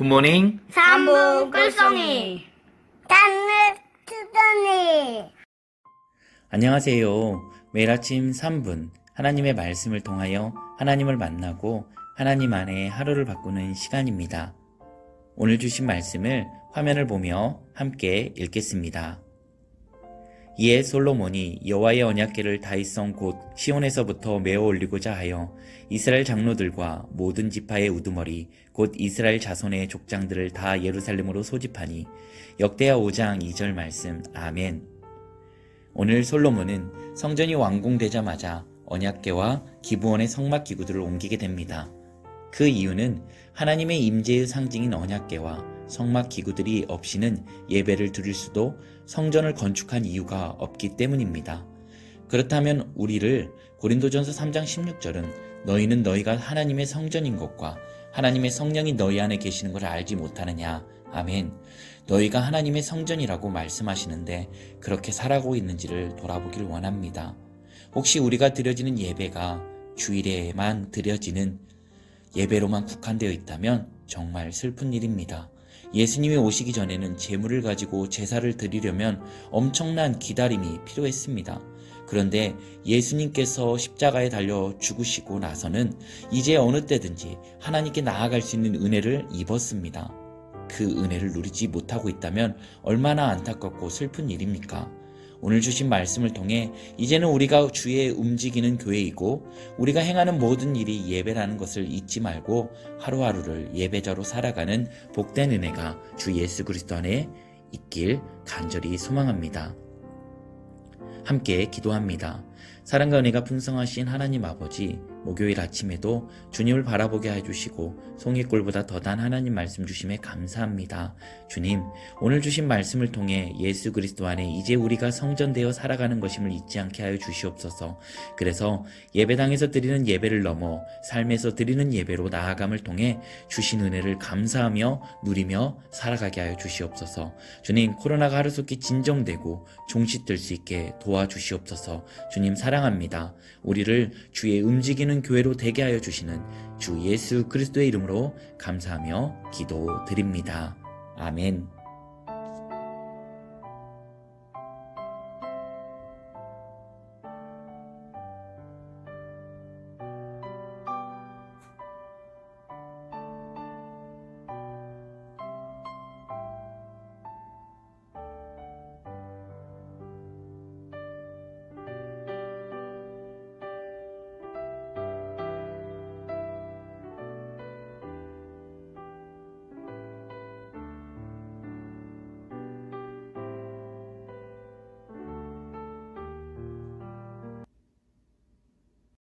굿모닝. 삼부 꿀송이 단느 투더니 안녕하세요. 매일 아침 3분 하나님의 말씀을 통하여 하나님을 만나고 하나님 안에 하루를 바꾸는 시간입니다. 오늘 주신 말씀을 화면을 보며 함께 읽겠습니다. 이에 솔로몬이 여호와의 언약궤를 다윗성 곧 시온에서부터 메어 올리고자 하여 이스라엘 장로들과 모든 지파의 우두머리 곧 이스라엘 자손의 족장들을 다 예루살렘으로 소집하니 역대하 5장 2절 말씀 아멘. 오늘 솔로몬은 성전이 완공되자마자 언약궤와 기부원의 성막 기구들을 옮기게 됩니다. 그 이유는 하나님의 임재의 상징인 언약궤와 성막 기구들이 없이는 예배를 드릴 수도 성전을 건축한 이유가 없기 때문입니다. 그렇다면 우리를 고린도전서 3장 16절은 너희는 너희가 하나님의 성전인 것과 하나님의 성령이 너희 안에 계시는 것을 알지 못하느냐. 아멘. 너희가 하나님의 성전이라고 말씀하시는데 그렇게 살아가고 있는지를 돌아보길 원합니다. 혹시 우리가 드려지는 예배가 주일에만 드려지는 예배로만 국한되어 있다면 정말 슬픈 일입니다. 예수님이 오시기 전에는 재물을 가지고 제사를 드리려면 엄청난 기다림이 필요했습니다. 그런데 예수님께서 십자가에 달려 죽으시고 나서는 이제 어느 때든지 하나님께 나아갈 수 있는 은혜를 입었습니다. 그 은혜를 누리지 못하고 있다면 얼마나 안타깝고 슬픈 일입니까? 오늘 주신 말씀을 통해 이제는 우리가 주의 움직이는 교회이고 우리가 행하는 모든 일이 예배라는 것을 잊지 말고 하루하루를 예배자로 살아가는 복된 은혜가 주 예수 그리스도 안에 있길 간절히 소망합니다. 함께 기도합니다. 사랑과 은혜가 풍성하신 하나님 아버지, 목요일 아침에도 주님을 바라보게 해주시고 송이꿀보다 더단 하나님 말씀 주심에 감사합니다. 주님, 오늘 주신 말씀을 통해 예수 그리스도 안에 이제 우리가 성전되어 살아가는 것임을 잊지 않게 하여 주시옵소서. 그래서 예배당에서 드리는 예배를 넘어 삶에서 드리는 예배로 나아감을 통해 주신 은혜를 감사하며 누리며 살아가게 하여 주시옵소서. 주님, 코로나가 하루속히 진정되고 종식될 수 있게 도와주시옵소서. 주님 사랑합니다. 우리를 주의 움직이는 교회로 되게 하여 주시는 주 예수 그리스도의 이름으로 감사하며 기도드립니다. 아멘.